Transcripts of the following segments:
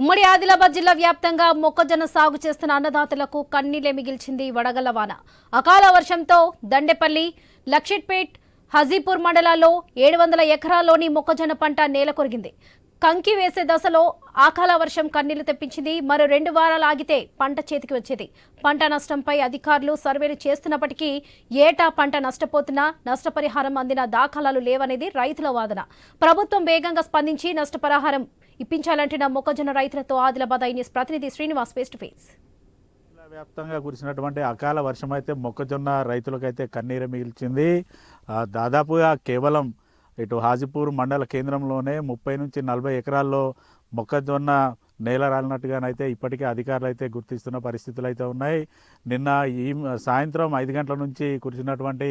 ఉమ్మడి ఆదిలాబాద్ జిల్లా వ్యాప్తంగా మొక్కజొన్న సాగు చేస్తున్న అన్నదాతలకు కన్నీలే మిగిల్చింది వడగళ్ళ వాన. అకాల వర్షంతో దండెపల్లి లక్షిట్పేట్ హజీపూర్ మండలాల్లో ఏడు వందల ఎకరాల్లోని మొక్కజొన్న పంట నేల కొరిగింది. కంకి వేసే దశలో ఆకాల వర్షం కన్నీళ్ళు తెప్పించింది. మరో రెండు వారాలు ఆగితే పంట చేతికి వచ్చేది. పంట నష్టంపై అధికారులు సర్వేలు చేస్తున్నప్పటికీ ఏటా పంట నష్టపోతున్నా నష్టపరిహారం అందిన దాఖలాలు లేవనేది రైతుల వాదన. ప్రభుత్వం వేగంగా స్పందించి నష్టపరిహారం ఇప్పించాలంటున్న మొక్కజొన్న రైతులతో ఆదిలాబాద్ ఐన్యూస్ ప్రతినిధి శ్రీనివాస్ ఫేస్ టు ఫేస్ వ్యాప్తంగా కురిసినటువంటి అకాల వర్షం అయితే మొక్కజొన్న రైతులకైతే కన్నీరు మిగిల్చింది. దాదాపుగా కేవలం ఇటు హాజీపూర్ మండల కేంద్రంలోనే ముప్పై నుంచి నలభై ఎకరాల్లో మొక్కజొన్న నేల రాలినట్టుగానైతే ఇప్పటికే అధికారులు అయితే గుర్తిస్తున్న పరిస్థితులు అయితే ఉన్నాయి. నిన్న ఈ సాయంత్రం ఐదు గంటల నుంచి కురిసినటువంటి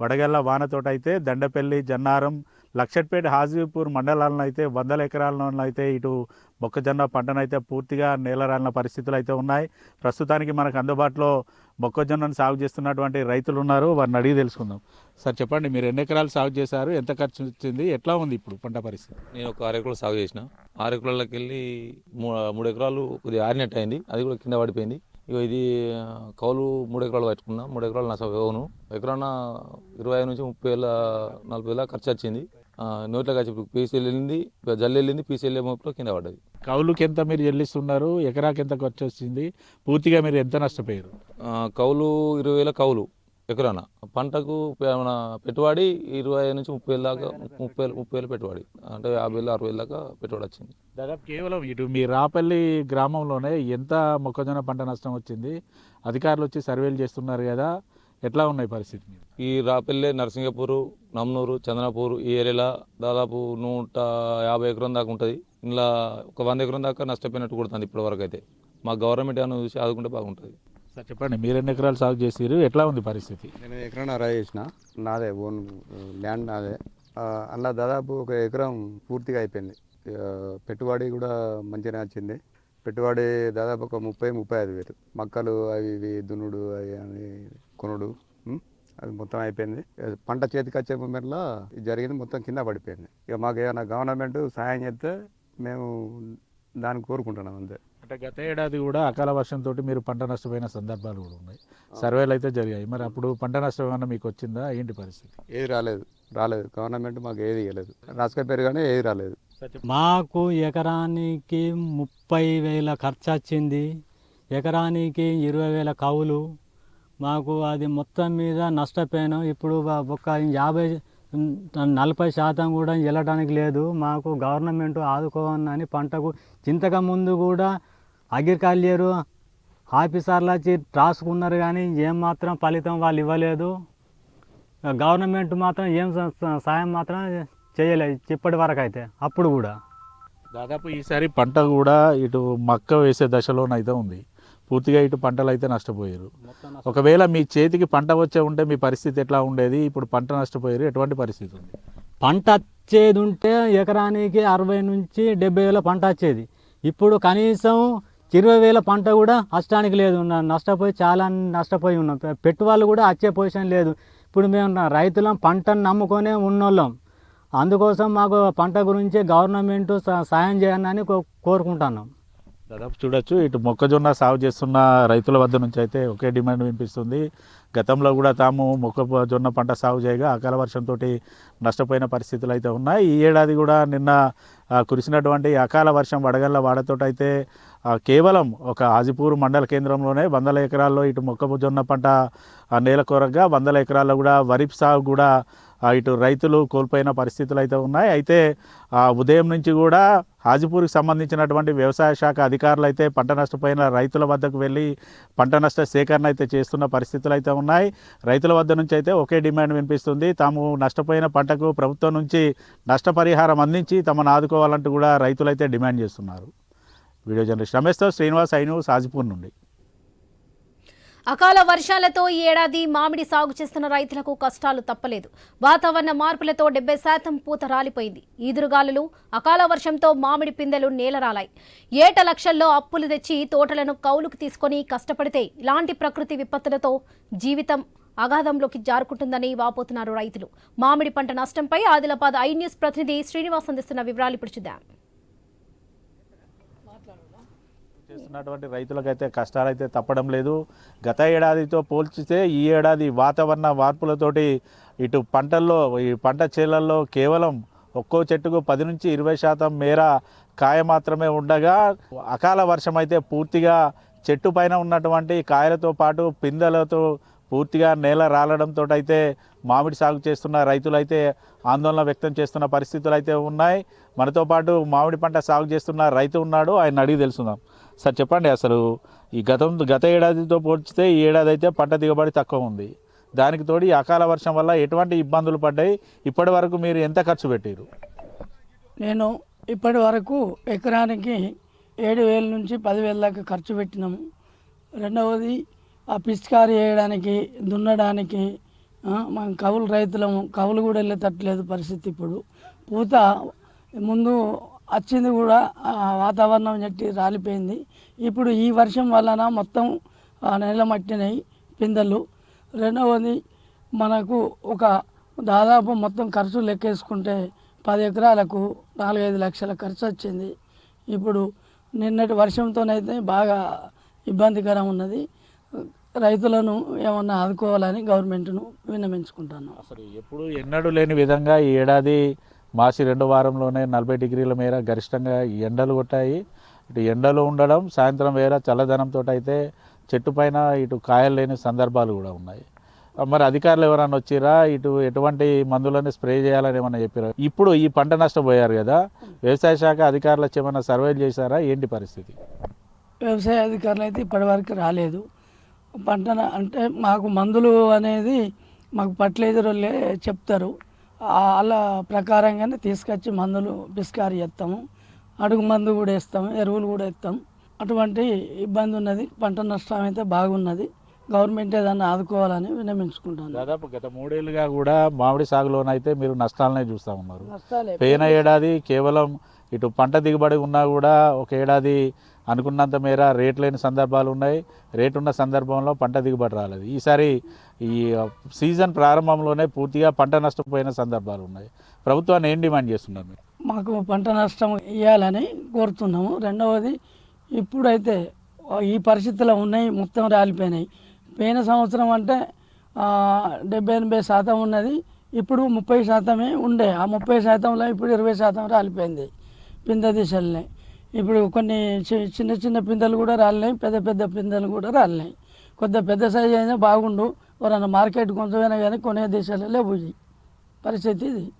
వడగళ్ళ వానతోట అయితే దండపల్లి జన్నారం లక్షట్పేట హాజీపూర్ మండలాలను అయితే వందల ఎకరాలను అయితే ఇటు మొక్కజొన్న పంటనైతే పూర్తిగా నేలరాలిన పరిస్థితులు అయితే ఉన్నాయి. ప్రస్తుతానికి మనకు అందుబాటులో మొక్కజొన్నను సాగు చేస్తున్నటువంటి రైతులు ఉన్నారు. వారిని అడిగి తెలుసుకుందాం. సార్ చెప్పండి మీరు ఎన్ని ఎకరాలు సాగు చేశారు? ఎంత ఖర్చు వచ్చింది? ఎట్లా ఉంది ఇప్పుడు పంట పరిస్థితి? నేను ఒక ఆరు ఎకరాలు సాగు చేసిన. ఆరు ఎకరాలకి వెళ్ళి మూ- మూడు ఎకరాలు కొద్దిగా ఆరినట్టు అయింది అది కూడా కింద పడిపోయింది. ఇక ఇది కౌలు మూడు ఎకరాలు పట్టుకున్నా మూడు ఎకరాలు నా అవును. ఎకరాన ఇరవై నుంచి ముప్పై వేల నలభై వేల ఖర్చు వచ్చింది. నోట్ల ఖర్చు పీసీఎల్ వెళ్ళింది జల్లు వెళ్ళింది పీసీఎల్ ఏమో కింద పడ్డది. కౌలుకి ఎంత మీరు చెల్లిస్తున్నారు ఎకరాకి ఎంత ఖర్చు వచ్చింది పూర్తిగా మీరు ఎంత నష్టపోయారు? కౌలు ఇరవై వేల కౌలు. ఎకరాన. పంటకు మన పెట్టుబడి ఇరవై నుంచి ముప్పై వేల దాకా ముప్పై వేలు ముప్పై వేలు పెట్టుబడి. అంటే యాభై వేలు అరవై వేల దాకా పెట్టుబడి వచ్చింది. దాదాపు కేవలం ఇటు మీ రాపల్లి గ్రామంలోనే ఎంత మొక్కజొన్న పంట నష్టం వచ్చింది అధికారులు వచ్చి సర్వేలు చేస్తున్నారు కదా ఎట్లా ఉన్నాయి పరిస్థితి మీద ఈ రాపెల్లె నరసింగపూరు నమ్నూరు చందనపూర్ ఈ ఏరియాలో దాదాపు నూట యాభై ఎకరం దాకా ఉంటుంది. ఇలా ఒక వంద ఎకరం దాకా నష్టపోయినట్టు కొడుతుంది ఇప్పటి వరకు అయితే. మా గవర్నమెంట్ ఏమైనా చూసి ఆదుకుంటే బాగుంటుంది. సార్ చెప్పండి మీరు ఎన్ని ఎకరాలు సాగు చేసారు ఎట్లా ఉంది పరిస్థితి? నేను ఎకరం అరా చేసిన. నాదే ఓన్ ల్యాండ్ నాదే. అలా దాదాపు ఒక ఎకరం పూర్తిగా అయిపోయింది. పెట్టుబడి కూడా మంచిగా వచ్చింది. పెట్టుబడి దాదాపు ఒక ముప్పై ముప్పై ఐదు వేలు. మక్కలు అవి ఇవి దున్నుడు అవి అని కొనుడు అది మొత్తం అయిపోయింది. పంట చేతికి వచ్చే మేరలో ఇది జరిగింది మొత్తం కింద పడిపోయింది. ఇక మాకు ఏమైనా గవర్నమెంట్ సహాయం చేస్తే మేము దాన్ని కోరుకుంటున్నాం అంతే. అంటే గత ఏడాది కూడా అకాల వర్షంతో మీరు పంట నష్టపోయిన సందర్భాలు కూడా ఉన్నాయి. సర్వేలు అయితే జరిగాయి. మరి అప్పుడు పంట నష్టం ఏమన్నా మీకు వచ్చిందా? ఏంటి పరిస్థితి? ఏది రాలేదు. రాలేదు. గవర్నమెంట్ మాకు ఏది ఇవ్వలేదు రాసుక పెరుగానే ఏది రాలేదు. మాకు ఎకరానికి ముప్పై వేల ఖర్చు వచ్చింది. ఎకరానికి ఇరవై వేల కవులు మాకు అది మొత్తం మీద నష్టపోయాను. ఇప్పుడు ఒక యాభై నలభై శాతం కూడా వెళ్ళడానికి లేదు. మాకు గవర్నమెంట్ ఆదుకోవాలని పంటకు చింతక ముందు కూడా అగ్రికల్చరు ఆఫీసర్లు వచ్చి రాసుకున్నారు కానీ ఏం మాత్రం ఫలితం వాళ్ళు ఇవ్వలేదు. గవర్నమెంట్ మాత్రం ఏం సాయం మాత్రం చేయలేదు ఇప్పటి వరకు అయితే అప్పుడు కూడా. దాదాపు ఈసారి పంట కూడా ఇటు మక్క వేసే దశలోనైతే ఉంది. పూర్తిగా ఇటు పంటలు అయితే నష్టపోయారు ఒకవేళ మీ చేతికి పంట వచ్చే ఉంటే మీ పరిస్థితి ఎట్లా ఉండేది? ఇప్పుడు పంట నష్టపోయారు. ఎటువంటి పరిస్థితి ఉంది? పంట వచ్చేది ఉంటే ఎకరానికి అరవై నుంచి డెబ్బై వేల పంట వచ్చేది. ఇప్పుడు కనీసం ఇరవై వేల పంట కూడా నష్టానికి లేదు. నష్టపోయి చాలా నష్టపోయి ఉన్నాం. పెట్టు వాళ్ళు కూడా వచ్చే పొజిషన్ లేదు. ఇప్పుడు మేము రైతులం పంటను నమ్ముకొనే ఉన్నోళ్ళం. అందుకోసం మాకు పంట గురించి గవర్నమెంట్ స- సాయం చేయాలని కోరుకుంటున్నాం. దాదాపు చూడొచ్చు ఇటు మొక్కజొన్న సాగు చేస్తున్న రైతుల వద్ద నుంచి అయితే ఒకే డిమాండ్ వినిపిస్తుంది. గతంలో కూడా తాము మొక్కజొన్న పంట సాగు చేయగా అకాల వర్షంతో నష్టపోయిన పరిస్థితులు అయితే ఉన్నాయి. ఈ ఏడాది కూడా నిన్న కురిసినటువంటి అకాల వర్షం వడగళ్ళ వాడతోటైతే కేవలం ఒక హాజీపూర్ మండల కేంద్రంలోనే వందల ఎకరాల్లో ఇటు మొక్కజొన్న పంట నేల కొరగా వందల ఎకరాల్లో కూడా వరి సాగు కూడా ఇటు రైతులు కోల్పోయిన పరిస్థితులు అయితే ఉన్నాయి. అయితే ఉదయం నుంచి కూడా హాజీపూర్కి సంబంధించినటువంటి వ్యవసాయ శాఖ అధికారులు అయితే పంట నష్టపోయిన రైతుల వద్దకు వెళ్ళి పంట నష్ట సేకరణ అయితే చేస్తున్న పరిస్థితులు అయితే ఉన్నాయి. రైతుల వద్ద నుంచి అయితే ఒకే డిమాండ్ వినిపిస్తుంది. తాము నష్టపోయిన పంటకు ప్రభుత్వం నుంచి నష్టపరిహారం అందించి తమను ఆదుకోవాలంటూ కూడా రైతులు అయితే డిమాండ్ చేస్తున్నారు. Video journalist. రమేష్తో శ్రీనివాస్ ఐనూస్ సాజిపూర్ నుండి. అకాల వర్షాలతో ఈ ఏడాది మామిడి సాగు చేస్తున్న రైతులకు కష్టాలు తప్పలేదు. వాతావరణ మార్పులతో డెబ్బై శాతం పూత రాలిపోయింది. ఈదురుగాలులు అకాల వర్షంతో మామిడి పిందెలు నేలరాలాయి. ఏట లక్షల్లో అప్పులు తెచ్చి తోటలను కౌలుకు తీసుకొని కష్టపడితే ఇలాంటి ప్రకృతి విపత్తులతో జీవితం అగాధంలోకి జారుకుంటుందని వాపోతున్నారు రైతులు. మామిడి పంట నష్టంపై ఆదిలాబాద్ ఐ న్యూస్ ప్రతినిధి శ్రీనివాస్ అందిస్తున్న వివరాలు ఇప్పుడు చూద్దాం. చేస్తున్నటువంటి రైతులకైతే కష్టాలైతే తప్పడం లేదు. గత ఏడాదితో పోల్చితే ఈ ఏడాది వాతావరణ మార్పులతోటి ఇటు పంటల్లో ఈ పంట చేలల్లో కేవలం ఒక్కో చెట్టుకు పది నుంచి ఇరవై శాతం మేర కాయ మాత్రమే ఉండగా అకాల వర్షం అయితే పూర్తిగా చెట్టు పైన ఉన్నటువంటి కాయలతో పాటు పిందెలతో పూర్తిగా నేల రాలడంతో అయితే మామిడి సాగు చేస్తున్న రైతులైతే ఆందోళన వ్యక్తం చేస్తున్న పరిస్థితులు అయితే ఉన్నాయి. మనతో పాటు మామిడి పంట సాగు చేస్తున్న రైతు ఉన్నాడు. ఆయన అడిగి తెలుసుకుందాం. సార్ చెప్పండి అసలు ఈ గతం గత ఏడాదితో పోల్చితే ఈ ఏడాది అయితే పంట దిగుబడి తక్కువ ఉంది. దానికి తోడు ఈ అకాల వర్షం వల్ల ఎటువంటి ఇబ్బందులు పడ్డాయి? ఇప్పటి వరకు మీరు ఎంత ఖర్చు పెట్టారు నేను ఇప్పటి వరకు ఎకరానికి ఏడు వేల నుంచి పదివేల దాకా ఖర్చు పెట్టినాము. రెండవది ఆ పిచికారి వేయడానికి దున్నడానికి మనం కవులు రైతులము కవులు కూడా వెళ్ళేటట్లేదు పరిస్థితి ఇప్పుడు. పూత ముందు వచ్చింది కూడా వాతావరణం చెట్టి రాలిపోయింది. ఇప్పుడు ఈ వర్షం వలన మొత్తం ఆ మట్టినాయి పిందెలు. రెండవది మనకు ఒక దాదాపు మొత్తం ఖర్చు లెక్కేసుకుంటే పది ఎకరాలకు నాలుగైదు లక్షల ఖర్చు వచ్చింది ఇప్పుడు నిన్నటి వర్షంతోనైతే బాగా ఇబ్బందికరం ఉన్నది. రైతులను ఏమన్నా ఆదుకోవాలని గవర్నమెంట్ను విన్నవించుకుంటాను. అసలు ఎప్పుడు ఎన్నడూ లేని విధంగా ఈ ఏడాది మార్చి రెండో వారంలోనే నలభై డిగ్రీల మేర గరిష్టంగా ఎండలు కొట్టాయి. ఇటు ఎండలు ఉండడం సాయంత్రం వేళ చల్లదనంతో అయితే చెట్టు పైన ఇటు కాయలు లేని సందర్భాలు కూడా ఉన్నాయి. మరి అధికారులు ఎవరైనా వచ్చిరా? ఇటు ఎటువంటి మందులని స్ప్రే చేయాలని ఏమన్నా చెప్పారా? ఇప్పుడు ఈ పంట నష్టపోయారు కదా. వ్యవసాయ శాఖ అధికారులు వచ్చి ఏమైనా సర్వేలు చేశారా? ఏంటి పరిస్థితి? వ్యవసాయ అధికారులు అయితే ఇప్పటివరకు రాలేదు. పంట అంటే మాకు మందులు అనేది మాకు ఫర్టిలైజర్లే చెప్తారు. వాళ్ళ ప్రకారంగానే తీసుకొచ్చి మందులు పిస్కారి చేస్తాము. అడుగు మందు కూడా వేస్తాము ఎరువులు కూడా వేస్తాం అటువంటి ఇబ్బంది ఉన్నది పంట నష్టం అయితే బాగున్నది. గవర్నమెంట్ ఏదన్నా ఆదుకోవాలని విన్నవించుకుంటాను. దాదాపు గత మూడేళ్ళుగా కూడా మామిడి సాగులోనైతే మీరు నష్టాలనే చూస్తూ ఉన్నారు. నష్టాలే. పోయిన ఏడాది కేవలం ఇటు పంట దిగుబడి ఉన్నా కూడా ఒక ఏడాది అనుకున్నంత మేర రేట్ లేని సందర్భాలు ఉన్నాయి. రేట్ ఉన్న సందర్భంలో పంట దిగుబడి రాలేదు. ఈసారి ఈ సీజన్ ప్రారంభంలోనే పూర్తిగా పంట నష్టపోయిన సందర్భాలు ఉన్నాయి. ప్రభుత్వాన్ని ఏం డిమాండ్ చేస్తున్నారు మీరు? మాకు పంట నష్టం ఇవ్వాలని కోరుతున్నాము. రెండవది ఇప్పుడైతే ఈ పరిస్థితుల్లో ఉన్నాయి మొత్తం రాలిపోయినాయి. పోయిన సంవత్సరం అంటే డెబ్బై ఎనభై శాతం ఉన్నది. ఇప్పుడు ముప్పై శాతమే ఉండే. ఆ ముప్పై శాతంలో ఇప్పుడు ఇరవై శాతం రాలిపోయింది. పింద దిశల్ని ఇప్పుడు కొన్ని చి- చిన్న చిన్న పిందెలు కూడా రాలినాయి పెద్ద పెద్ద పిందెలు కూడా రాలినాయి. కొద్ది పెద్ద సైజు అయినా బాగుండు ఎవరన్నా మార్కెట్ కొంచెమైనా కానీ కొనే దేశాలలో పోయి పరిస్థితి ఇది.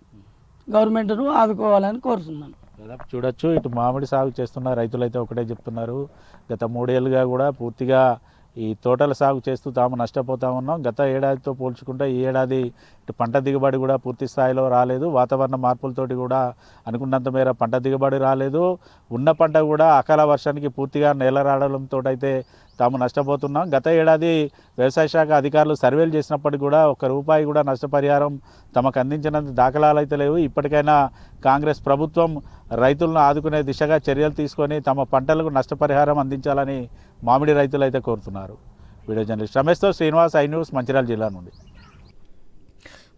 గవర్నమెంట్ను ఆదుకోవాలని కోరుతున్నాను. దాదాపు చూడొచ్చు ఇటు మామిడి సాగు చేస్తున్న రైతులైతే ఒకటే చెప్తున్నారు. గత మూడేళ్ళుగా కూడా పూర్తిగా ఈ తోటల సాగు చేస్తూ తాము నష్టపోతా ఉన్నాం. గత ఏడాదితో పోల్చుకుంటే ఈ ఏడాది పంట దిగుబడి కూడా పూర్తి స్థాయిలో రాలేదు. వాతావరణ మార్పులతోటి కూడా అనుకున్నంత మేర పంట దిగుబడి రాలేదు. ఉన్న పంట కూడా అకాల వర్షానికి పూర్తిగా నేల రావడంతో అయితే తాము నష్టపోతున్నాం. గత ఏడాది వ్యవసాయ శాఖ అధికారులు సర్వేలు చేసినప్పటికీ కూడా ఒక రూపాయి కూడా నష్టపరిహారం తమకు అందించినంత దాఖలాలు అయితే లేవు. ఇప్పటికైనా కాంగ్రెస్ ప్రభుత్వం రైతులను ఆదుకునే దిశగా చర్యలు తీసుకొని తమ పంటలకు నష్టపరిహారం అందించాలని మామిడి రైతులు అయితే కోరుతున్నారు. వీడియో జర్నలిస్ట్ రమేష్తో శ్రీనివాస్ ఐ న్యూస్ మంచిర్యాల జిల్లా నుండి.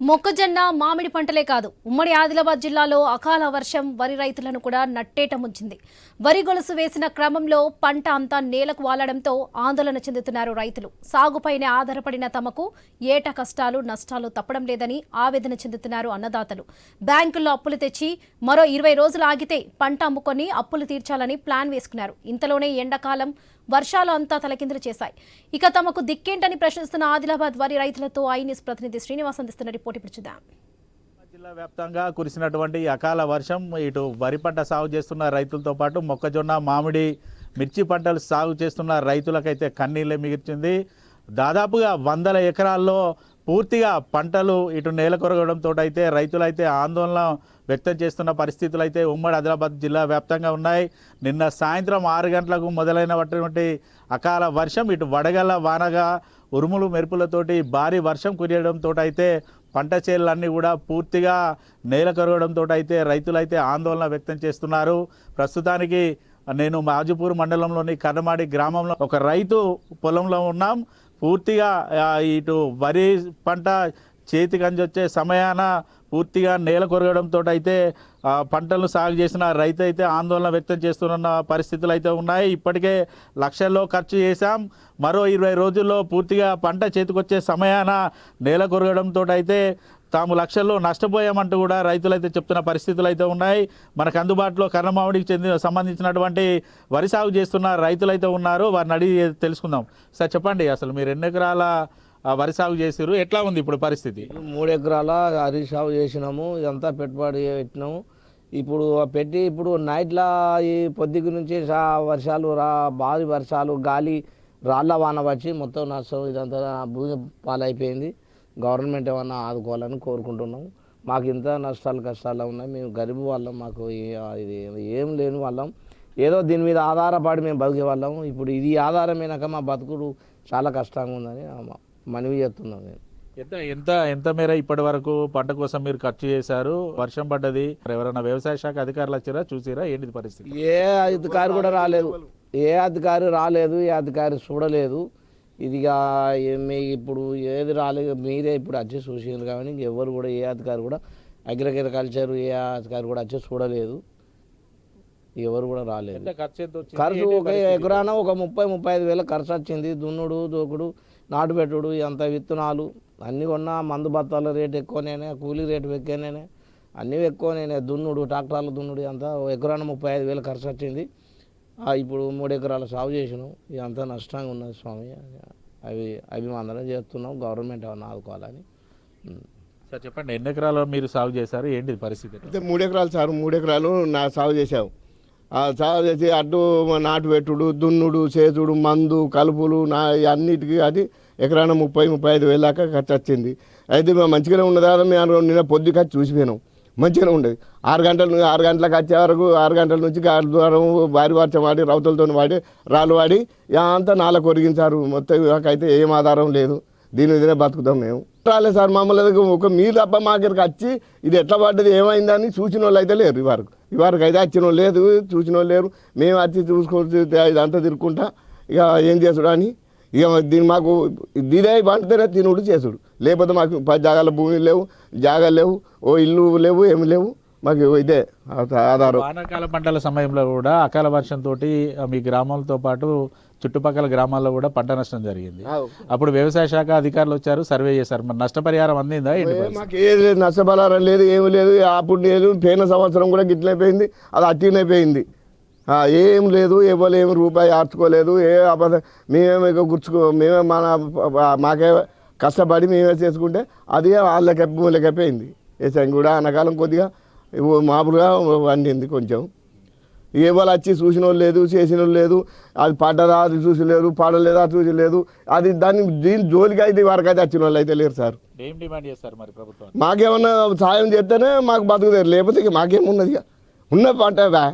మొక్కజొన్న మామిడి పంటలే కాదు ఉమ్మడి ఆదిలాబాద్ జిల్లాలో అకాల వర్షం వరి రైతులను కూడా నట్టేట ముంచింది. వరి గొలుసు వేసిన క్రమంలో పంట అంతా నేలకు వాలడంతో ఆందోళన చెందుతున్నారు రైతులు. సాగుపైనే ఆధారపడిన తమకు ఏట కష్టాలు నష్టాలు తప్పడం లేదని ఆవేదన చెందుతున్నారు అన్నదాతలు. బ్యాంకుల్లో అప్పులు తెచ్చి మరో ఇరవై రోజులు ఆగితే పంట అమ్ముకొని అప్పులు తీర్చాలని ప్లాన్ వేసుకున్నారు. ఇంతలోనే ఎండాకాలం వర్షాలు అంతా తలకిందులు చేశాయి. ఇక తమకు దిక్కేంటని ప్రశ్నిస్తున్న ఆదిలాబాద్ వరి రైతులతో ఐ ప్రతినిధి శ్రీనివాస్ అందిస్తున్న రిపోర్ట్ ఇప్పుడు చూద్దాం. జిల్లా వ్యాప్తంగా కురిసినటువంటి అకాల వర్షం ఇటు వరి పంట సాగు చేస్తున్న రైతులతో పాటు మొక్కజొన్న మామిడి మిర్చి పంటలు సాగు చేస్తున్న రైతులకైతే కన్నీళ్ళే మిగిల్చింది దాదాపుగా వందల ఎకరాల్లో పూర్తిగా పంటలు ఇటు నేల కొరగడంతో అయితే రైతులైతే ఆందోళన వ్యక్తం చేస్తున్న పరిస్థితులు అయితే ఉమ్మడి ఆదిలాబాద్ జిల్లా వ్యాప్తంగా ఉన్నాయి. నిన్న సాయంత్రం ఆరు గంటలకు మొదలైనటువంటి అకాల వర్షం ఇటు వడగల వానగా ఉరుములు మెరుపులతోటి భారీ వర్షం కురియడంతో అయితే పంట చేలన్నీ కూడా పూర్తిగా నేల కరగడంతో అయితే రైతులైతే ఆందోళన వ్యక్తం చేస్తున్నారు. ప్రస్తుతానికి నేను మాజీపూర్ మండలంలోని కర్రమాడి గ్రామంలో ఒక రైతు పొలంలో ఉన్నాం. పూర్తిగా ఇటు వరి పంట చేతికి అంజొచ్చే సమయాన పూర్తిగా నేల కొరగడంతో అయితే పంటలను సాగు చేసిన రైతు అయితే ఆందోళన వ్యక్తం చేస్తున్న పరిస్థితులు అయితే ఉన్నాయి. ఇప్పటికే లక్షల్లో ఖర్చు చేశాం. మరో ఇరవై రోజుల్లో పూర్తిగా పంట చేతికొచ్చే సమయాన నేల కొరగడంతో అయితే తాము లక్షల్లో నష్టపోయామంటూ కూడా రైతులైతే చెప్తున్న పరిస్థితులు అయితే ఉన్నాయి. మనకు అందుబాటులో కర్ణమావుడికి చెందిన సంబంధించినటువంటి వరి సాగు చేస్తున్న రైతులైతే ఉన్నారు. వారిని అడిగి తెలుసుకుందాం. సార్ చెప్పండి అసలు మీరు ఎన్ని ఎకరాల వరి సాగు చేసారు ఎట్లా ఉంది ఇప్పుడు పరిస్థితి? మూడు ఎకరాల వరి సాగు చేసినాము. ఇదంతా పెట్టుబడి పెట్టినాము. ఇప్పుడు పెట్టి ఇప్పుడు నైట్లా ఈ పొద్దుగు నుంచి వర్షాలు రా భారీ వర్షాలు గాలి రాళ్ళ వాన వచ్చి మొత్తం నష్టం ఇదంతా భూమి పాలైపోయింది. గవర్నమెంట్ ఏమన్నా ఆదుకోవాలని కోరుకుంటున్నాము. మాకు ఇంత నష్టాలు కష్టాలు ఉన్నాయి. మేము గరీబ్ వాళ్ళం. మాకు ఏ- ఇది ఏం లేని వాళ్ళం. ఏదో దీని మీద ఆధారపడి మేము బతికే వాళ్ళం. ఇప్పుడు ఇది ఆధారమైనాక మా బతుకుడు చాలా కష్టంగా ఉందని మనవి చేస్తున్నాం నేను. ఎంత ఎంత ఎంత మేర ఇప్పటి వరకు పంట కోసం మీరు ఖర్చు చేశారు? వర్షం పడ్డది. ఎవరైనా వ్యవసాయ శాఖ అధికారులు వచ్చారా? చూసిరా? ఏంటిది పరిస్థితి? ఏ అధికారి కూడా రాలేదు. ఏ అధికారి రాలేదు ఏ అధికారి చూడలేదు. ఇదిగా మీ ఇప్పుడు ఏది రాలేదు మీరే ఇప్పుడు వచ్చి చూసిండ్రు కానీ ఎవరు కూడా ఏ అధికారి కూడా అగ్రికల్చర్ ఏ అధికారి కూడా వచ్చి చూడలేదు. ఎవరు కూడా రాలేదు. ఎంత ఖర్చు ఎంత ఒక? ఎకరాన ఒక ముప్పై ముప్పై ఐదు వేల ఖర్చు వచ్చింది. దున్నుడు దూకుడు నాటు పెట్టుడు అంత విత్తనాలు అన్నీ కొన్నా మందు బత్తాల రేట్ ఎక్కువనే కూలీ రేటు ఎక్కువనే అన్నీ ఎక్కువనే దున్నుడు ట్రాక్టర్లు దున్నుడు అంతా ఓ ఎకరాన ముప్పై ఐదు వేలు ఖర్చు వచ్చింది. ఇప్పుడు మూడు ఎకరాల సాగు చేసినాం ఇదంతా నష్టంగా ఉన్నది స్వామి. అవి అభిమానం చేస్తున్నాం గవర్నమెంట్ ఏమన్నా ఆదుకోవాలని. సార్ చెప్పండి. ఎన్ని ఎకరాలు మీరు సాగు చేశారు? ఏంటిది పరిస్థితి అయితే మూడు ఎకరాలు సార్. మూడు ఎకరాలు నా సాగు చేసావు ఆ సాగు చేసి అడ్డు నాటు పెట్టుడు దున్నుడు చేతుడు మందు కలుపులు నా అన్నిటికీ అది ఎకరాన ముప్పై ముప్పై ఐదు వేల దాకా ఖర్చు వచ్చింది. అయితే మేము మంచిగానే ఉన్నదా మేము నిన్న వచ్చి చూసిపోయినాం. మంచిగానే ఉండేది. ఆరు గంటల నుంచి ఆరు గంటలకు వచ్చే వరకు ఆరు గంటల నుంచి గాలి ద్వారం భారీ వర్షం వాడి రౌతులతో వాడి రాళ్ళు వాడి ఇక అంతా నాల కొరిగించారు. మొత్తం నాకైతే ఏం ఆధారం లేదు. దీని మీదనే బతుకుతాం మేము. రాలేదు సార్ మమ్మల్ని ఒక మీ తప్ప మా దగ్గరికి వచ్చి ఇది ఎట్లా పడ్డది ఏమైందని చూసిన వాళ్ళు అయితే లేరు ఇవరకు ఇవరకు అయితే వచ్చిన వాళ్ళు లేదు చూసిన వాళ్ళు లేరు. మేము వచ్చి చూసుకొని ఇదంతా తిరుక్కుంటా ఇక ఏం చేసుడు అని ఇక దీని మాకు దీనే పంటతోనే తినుడు చేసుడు. లేకపోతే మాకు పది జాగాల భూమి లేవు జాగాలు లేవు ఓ ఇల్లు లేవు ఏమి లేవు. మాకు ఇదే ఆధారం. వానాకాల పంటల సమయంలో కూడా అకాల వర్షంతో మీ గ్రామాలతో పాటు చుట్టుపక్కల గ్రామాల్లో కూడా పంట నష్టం జరిగింది. అప్పుడు వ్యవసాయ శాఖ అధికారులు వచ్చారు సర్వే చేశారు. మరి నష్టపరిహారం అందిందా? మాకు ఏది లేదు నష్టపరారం లేదు ఏమి లేదు. అప్పుడు లేదు పోయిన సంవత్సరం కూడా గిట్లైపోయింది అది అట్టినైపోయింది ఏం లేదు ఎవరు ఏమి రూపాయి ఆర్చుకోలేదు ఏ అబద్ధ మేమే గుర్చుకో మేమే మన మాకే కష్టపడి మేమే చేసుకుంటే అది వాళ్ళకి మూలకైపోయింది వేసాం కూడా అనకాలం కొద్దిగా మామూలుగా వండింది కొంచెం. ఎవరు వచ్చి చూసిన వాళ్ళు లేదు చేసిన వాళ్ళు లేదు అది పడ్డదా అది చూసి లేదు పడలేదా చూసి లేదు అది దాన్ని దీని జోలికి అయితే వరకు అయితే వచ్చిన వాళ్ళు అయితే లేరు సార్. ఏం డిమాండ్ చేస్తారు మరి ప్రభుత్వం మాకేమన్నా సాయం చేస్తేనే మాకు బతుకుతారు లేకపోతే మాకేమున్నది ఉన్న పంట బా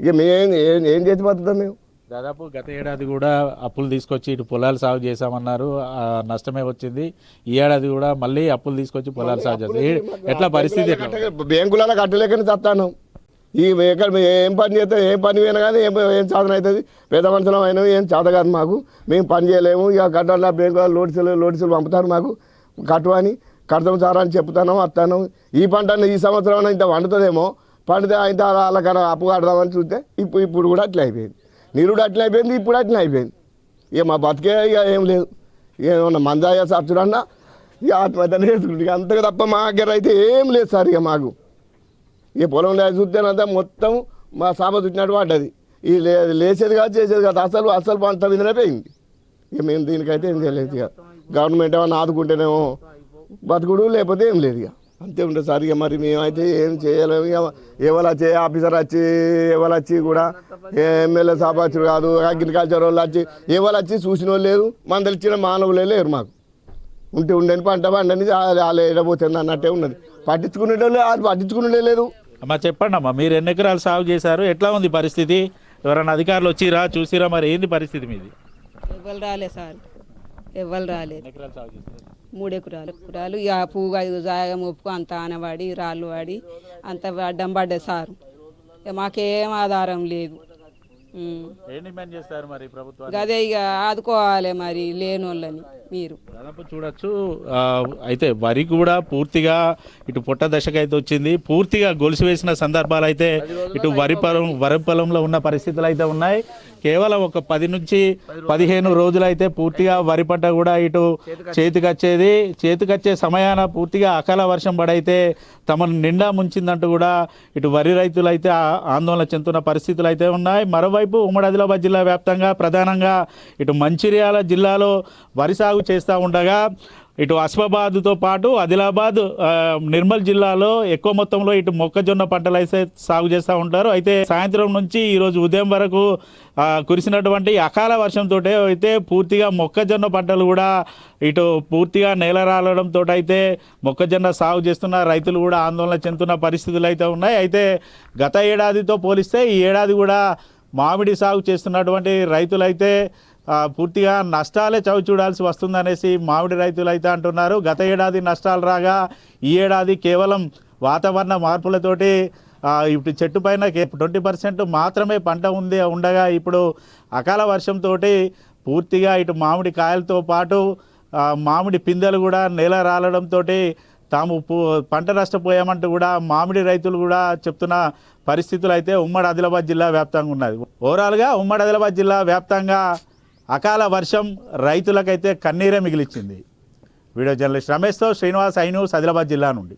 ఇక మేము ఏం ఏం చేసి బతుకుతాం మేము? దాదాపు గత ఏడాది కూడా అప్పులు తీసుకొచ్చి ఇటు పొలాలు సాగు చేశామన్నారు. నష్టమే వచ్చింది. ఈ ఏడాది కూడా మళ్ళీ అప్పులు తీసుకొచ్చి పొలాలు సాగు చేస్తారు ఎట్లా పరిస్థితి బ్యాంకులలో కట్టలేకనే చస్తాను ఈ ఎక్కడ ఏం పని చేస్తాం ఏం పని పోయినా కానీ ఏం ఏం సాధన అవుతుంది? పేద మనుషులం అయినా ఏం చేత కాదు మాకు. మేము పని చేయలేము. ఇక కట్టాల బ్యాంకు లోటిసులు లోటిసులు పంపుతారు మాకు. కట్టు అని కడతాం సార్ అని చెప్తాను వస్తాను. ఈ పంట ఈ సంవత్సరం ఇంత వండుతుందేమో? పడితే ఇంత వాళ్ళకన్నా అప్పు కడదామని చూస్తే ఇప్పుడు ఇప్పుడు కూడా అట్లా అయిపోయింది. నిరుడు అట్లా అయిపోయింది ఇప్పుడు అట్లా అయిపోయింది. ఇక మా బతికే ఇక ఏం లేదు. ఇక ఏమన్నా మందాయ సచ్చుడన్నా ఇక ఆత్మహత్య చేసుకుంటే ఇక అంతగా తప్ప మా దగ్గర అయితే ఏం లేదు సార్ ఇక మాకు. ఇక పొలం చూస్తేనంతా మొత్తం మా సాప చుట్టినట్టు పడ్డది. ఈ లేచేది కాదు చేసేది కాదు. అసలు అసలు పంట మీదనే పోయింది. ఇక మేము దీనికైతే ఏం చేయలేదు ఇక. గవర్నమెంట్ ఏమైనా ఆదుకుంటేనేమో బతుకుడు లేకపోతే ఏం లేదు ఇక. అంతే ఉంటుంది సార్. ఇక మరి మేమైతే ఏం చేయలేము. ఇక ఎవరు వచ్చి ఆఫీసర్ వచ్చి ఎవరు వచ్చి కూడా ఏ ఎమ్మెల్యే సాపాచుడు కాదు అగ్రికల్చర్ వాళ్ళు వచ్చి ఎవరు వచ్చి చూసిన వాళ్ళు లేరు. మందలు ఇచ్చిన మానవులే లేరు మాకు. ఉంటే ఉండని పంట పండని వాళ్ళు ఎడబోతుంది అన్నట్టే ఉన్నది. పట్టించుకునే వాళ్ళు పట్టించుకునే లేదు అమ్మా చెప్పండి అమ్మా మీరు ఎన్ని ఎకరాలు సాగు చేశారు? ఎట్లా ఉంది పరిస్థితి? ఎవరైనా అధికారులు వచ్చిరా చూసిరా మరి? ఏంది పరిస్థితి మీది? ఎవ్వరు రాలే సార్. ఎవ్వరు రాలేదు. ఎకరాలు సాగు చేశారు? మూడే కురాలు కురాలు ఇక పువ్వు ఐదు జాగ ముప్పు అంత ఆనవాడి రాళ్ళు వాడి అంత అడ్డం పడ్డ సారు. ఇక మాకేం ఆధారం లేదు. ఏం డిమాండ్ చేస్తారు మరి ప్రభుత్వం గదే ఇక ఆదుకోవాలి మరి లేని వాళ్ళని మీరు. దాదాపు చూడొచ్చు అయితే వరి కూడా పూర్తిగా ఇటు పొట్ట దశకు అయితే వచ్చింది. పూర్తిగా గొలుసు వేసిన సందర్భాలు అయితే ఇటు వరి పొలం వరి పొలంలో ఉన్న పరిస్థితులు అయితే ఉన్నాయి. కేవలం ఒక పది నుంచి పదిహేను రోజులు అయితే పూర్తిగా వరి పంట కూడా ఇటు చేతికొచ్చేది. చేతికొచ్చే సమయాన పూర్తిగా అకాల వర్షం పడైతే తమను నిండా ముంచిందంటూ కూడా ఇటు వరి రైతులు అయితే ఆ- ఆందోళన చెందుతున్న పరిస్థితులు అయితే ఉన్నాయి. మరోవైపు ఉమ్మడి ఆదిలాబాద్ జిల్లా వ్యాప్తంగా ప్రధానంగా ఇటు మంచిర్యాల జిల్లాలో వరి సాగు చేస్తూ ఉండగా ఇటు అస్మాబాద్తో పాటు ఆదిలాబాద్ నిర్మల్ జిల్లాలో ఎక్కువ మొత్తంలో ఇటు మొక్కజొన్న పంటలు అయితే సాగు చేస్తూ ఉంటారు. అయితే సాయంత్రం నుంచి ఈరోజు ఉదయం వరకు కురిసినటువంటి అకాల వర్షంతో అయితే పూర్తిగా మొక్కజొన్న పంటలు కూడా ఇటు పూర్తిగా నేల రాలడంతో అయితే మొక్కజొన్న సాగు చేస్తున్న రైతులు కూడా ఆందోళన చెందుతున్న పరిస్థితులు అయితే ఉన్నాయి. అయితే గత ఏడాదితో పోలిస్తే ఈ ఏడాది కూడా మామిడి సాగు చేస్తున్నటువంటి రైతులైతే పూర్తిగా నష్టాలే చవి చూడాల్సి వస్తుందనేసి మామిడి రైతులు అయితే అంటున్నారు. గత ఏడాది నష్టాలు రాగా ఈ ఏడాది కేవలం వాతావరణ మార్పులతోటి ఇప్పుడు చెట్టు పైన ట్వంటీ పర్సెంట్ మాత్రమే పంట ఉంది ఉండగా ఇప్పుడు అకాల వర్షంతో పూర్తిగా ఇటు మామిడి కాయలతో పాటు మామిడి పిందెలు కూడా నేల రాలడంతో తాము పంట నష్టపోయామంటూ కూడా మామిడి రైతులు కూడా చెప్తున్న పరిస్థితులు అయితే ఉమ్మడి ఆదిలాబాద్ జిల్లా వ్యాప్తంగా ఉన్నది. ఓవరాల్గా ఉమ్మడి ఆదిలాబాద్ జిల్లా వ్యాప్తంగా అకాల వర్షం రైతులకైతే కన్నీరే మిగిలిచ్చింది. వీడియో జర్నలిస్ట్ రమేష్తో శ్రీనివాస్ ఐ న్యూస్ ఆదిలాబాద్ జిల్లా నుండి.